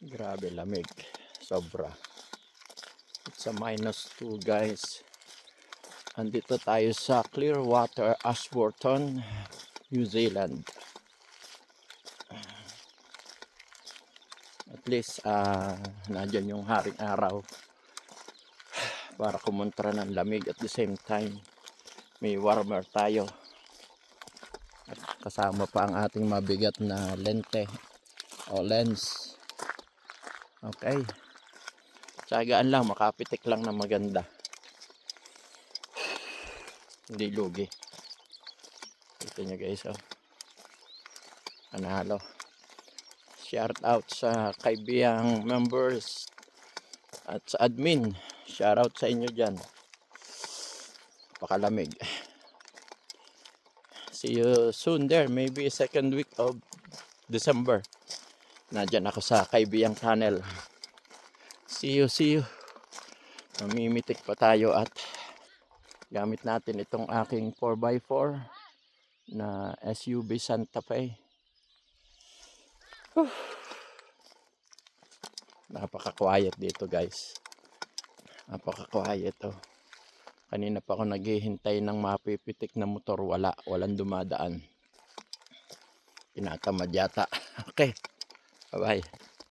Grabe lamig. Sobra. It's a minus 2 guys. Andito tayo sa Clearwater, Ashburton, New Zealand. At least, ah, nandyan yung haring araw para kumontra ng lamig at the same time may warmer tayo at kasama pa ang ating mabigat na lente o lens okay. Tsagaan lang makapitik lang na maganda. Hindi lugi. Ito nyo guys oh. Panalo. Shout out sa kaibiyang members at sa admin. Shout out sa inyo dyan. Pakalamig see you soon there. Maybe second week of December Nandyan ako sa kaibiyang tunnel see you see you. Mamimitik pa tayo at gamit natin itong aking 4x4 na SUV Santa Fe. Whew. napaka-quiet dito guys. Napaka-quiet oh. Kanina pa ako naghihintay ng mapipitik na motor. Wala walang dumadaan. Tinatamad yata. Okay ভাই